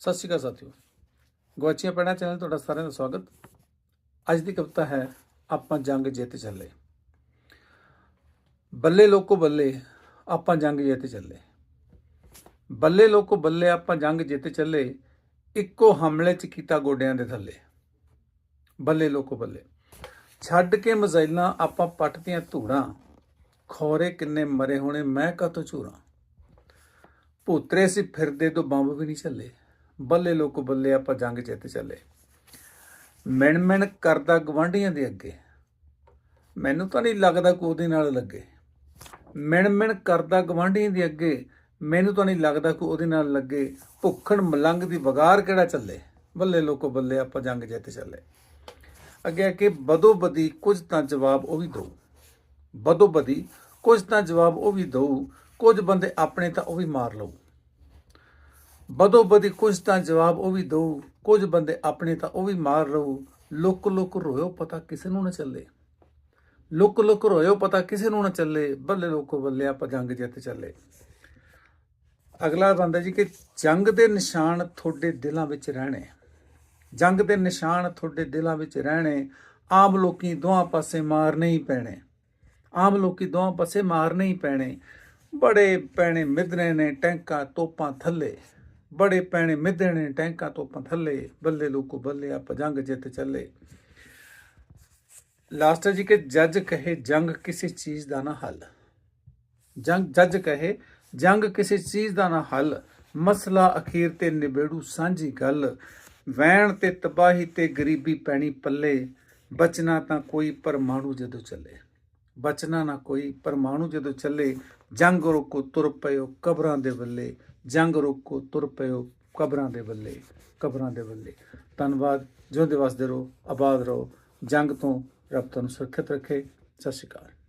ਸਤਿ ਸ਼੍ਰੀ ਅਕਾਲ ਸਾਥੀਓ। ਗਵਾਚੀਆਂ ਪੈਣਾ ਚੈਨਲ ਤੁਹਾਡਾ ਸਾਰਿਆਂ ਦਾ ਸਵਾਗਤ। ਅੱਜ ਦੀ ਕਵਿਤਾ ਹੈ, ਆਪਾਂ ਜੰਗ ਜਿੱਤ ਚੱਲੇ। ਬੱਲੇ ਲੋਕੋ ਬੱਲੇ, ਆਪਾਂ ਜੰਗ ਜਿੱਤ ਚੱਲੇ। ਬੱਲੇ ਲੋਕੋ ਬੱਲੇ, ਆਪਾਂ ਜੰਗ ਜਿੱਤ ਚੱਲੇ। ਇੱਕੋ ਹਮਲੇ 'ਚ ਕੀਤਾ ਗੋਡਿਆਂ ਦੇ ਥੱਲੇ। ਬੱਲੇ ਲੋਕੋ ਬੱਲੇ। ਛੱਡ ਕੇ ਮਜ਼ਾਈਲਾਂ ਆਪਾਂ ਪੱਟਦੀਆਂ ਧੂੜਾਂ। ਖੋਰੇ ਕਿੰਨੇ ਮਰੇ ਹੋਣੇ, ਮੈਂ ਕਾਤੋਂ ਝੂਰਾਂ। ਭੂਤਰੇ ਸੀ ਫਿਰਦੇ ਤੋਂ ਬੰਬ ਵੀ ਨਹੀਂ ਚੱਲੇ। ਬੱਲੇ ਲੋਕੋ ਬੱਲੇ ਆਪਾਂ ਜੰਗ ਜਿੱਤ ਚੱਲੇ। ਮਿਣ ਮਿਣ ਕਰਦਾ ਗਵਾਂਢੀਆਂ ਦੇ ਅੱਗੇ। ਮੈਨੂੰ ਤਾਂ ਨਹੀਂ ਲੱਗਦਾ ਕੋਈ ਉਹਦੇ ਨਾਲ ਲੱਗੇ। ਮਿਣ ਮਿਣ ਕਰਦਾ ਗਵਾਂਢੀਆਂ ਦੇ ਅੱਗੇ, ਮੈਨੂੰ ਤਾਂ ਨਹੀਂ ਲੱਗਦਾ ਕਿ ਉਹਦੇ ਨਾਲ ਲੱਗੇ। ਭੁੱਖਣ ਮਲੰਗ ਦੀ ਵਗਾਰ ਕਿਹੜਾ ਚੱਲੇ? ਬੱਲੇ ਲੋਕੋ ਬੱਲੇ ਆਪਾਂ ਜੰਗ ਜਿੱਤ ਚੱਲੇ। ਅੱਗੇ ਆ ਕਿ ਬਦੋ ਬਦੀ ਕੁਝ ਤਾਂ ਜਵਾਬ ਉਹ ਵੀ ਦਊ। ਬਦੋ ਬਦੀ ਕੁਝ ਤਾਂ ਜਵਾਬ ਉਹ ਵੀ ਦਊ। ਕੁਝ ਬੰਦੇ ਆਪਣੇ ਤਾਂ ਉਹ ਵੀ ਮਾਰ ਲਊ। ਬਦੋ ਬਦੀ ਕੁਝ ਤਾਂ ਜਵਾਬ ਉਹ ਵੀ ਦਊ, ਕੁਝ ਬੰਦੇ ਆਪਣੇ ਤਾਂ ਉਹ ਵੀ ਮਾਰ ਰਹੂ। ਲੁੱਕ ਲੁੱਕ ਰੋਇਓ ਪਤਾ ਕਿਸੇ ਨੂੰ ਨਾ ਚੱਲੇ। ਲੁੱਕ ਲੁੱਕ ਰੋਇਓ ਪਤਾ ਕਿਸੇ ਨੂੰ ਨਾ ਚੱਲੇ। ਬੱਲੇ ਲੋਕੋ ਬੱਲੇ ਆਪਾਂ ਜੰਗ ਜਿੱਤ ਚੱਲੇ। ਅਗਲਾ ਬੰਦਾ ਜੀ ਕਿ ਜੰਗ ਦੇ ਨਿਸ਼ਾਨ ਤੁਹਾਡੇ ਦਿਲਾਂ ਵਿੱਚ ਰਹਿਣੇ। ਜੰਗ ਦੇ ਨਿਸ਼ਾਨ ਤੁਹਾਡੇ ਦਿਲਾਂ ਵਿੱਚ ਰਹਿਣੇ। ਆਮ ਲੋਕੀ ਦੋਹਾਂ ਪਾਸੇ ਮਾਰਨੇ ਹੀ ਪੈਣੇ। ਆਮ ਲੋਕੀ ਦੋਹਾਂ ਪਾਸੇ ਮਾਰਨੇ ਹੀ ਪੈਣੇ। ਬੜੇ ਪੈਣੇ ਮਿੱਧਣੇ ਨੇ ਟੈਂਕਾਂ ਤੋਪਾਂ ਥੱਲੇ। ਬੜੇ ਪੈਣੇ ਮਿੱਧਣੇ ਨੇ ਟੈਂਕਾਂ ਤੋਪਾਂ ਥੱਲੇ, ਬੱਲੇ ਲੋਕੋ ਬੱਲੇ ਆਪਾਂ ਜੰਗ ਜਿੱਤ ਚੱਲੇ। ਲਾਸਟ ਜੀ ਕਿ ਜੱਜ ਕਹੇ ਜੰਗ ਕਿਸੇ ਚੀਜ਼ ਦਾ ਨਾ ਹੱਲ। ਜੰਗ, ਜੱਜ ਕਹੇ ਜੰਗ ਕਿਸੇ ਚੀਜ਼ ਦਾ ਨਾ ਹੱਲ। ਮਸਲਾ ਅਖੀਰ ਤੇ ਨਿਬੇੜੂ ਸਾਂਝੀ ਗੱਲ। ਵੈਣ ਤੇ ਤਬਾਹੀ ਤੇ ਗਰੀਬੀ ਪੈਣੀ ਪੱਲੇ। ਬਚਣਾ ਤਾਂ ਕੋਈ ਪਰਮਾਣੂ ਜਦੋਂ ਚੱਲੇ। ਬਚਣਾ ਨਾ ਕੋਈ ਪਰਮਾਣੂ ਜਦੋਂ ਚੱਲੇ। ਜੰਗ ਰੋਕੋ ਤੁਰ ਪਇਓ ਕਬਰਾਂ ਦੇ ਬੱਲੇ ਜੰਗ ਰੋਕੋ, ਤੁਰ ਪਿਓ ਕਬਰਾਂ ਦੇ ਬੱਲੇ ਕਬਰਾਂ ਦੇ ਬੱਲੇ ਧੰਨਵਾਦ, ਜਿਉਂਦੇ ਵਸਦੇ ਰਹੋ, ਆਬਾਦ ਰਹੋ, ਜੰਗ ਤੋਂ ਰੱਬ ਤੁਹਾਨੂੰ ਸੁਰੱਖਿਅਤ ਰੱਖੇ। ਸਤਿ ਸ਼੍ਰੀ ਅਕਾਲ।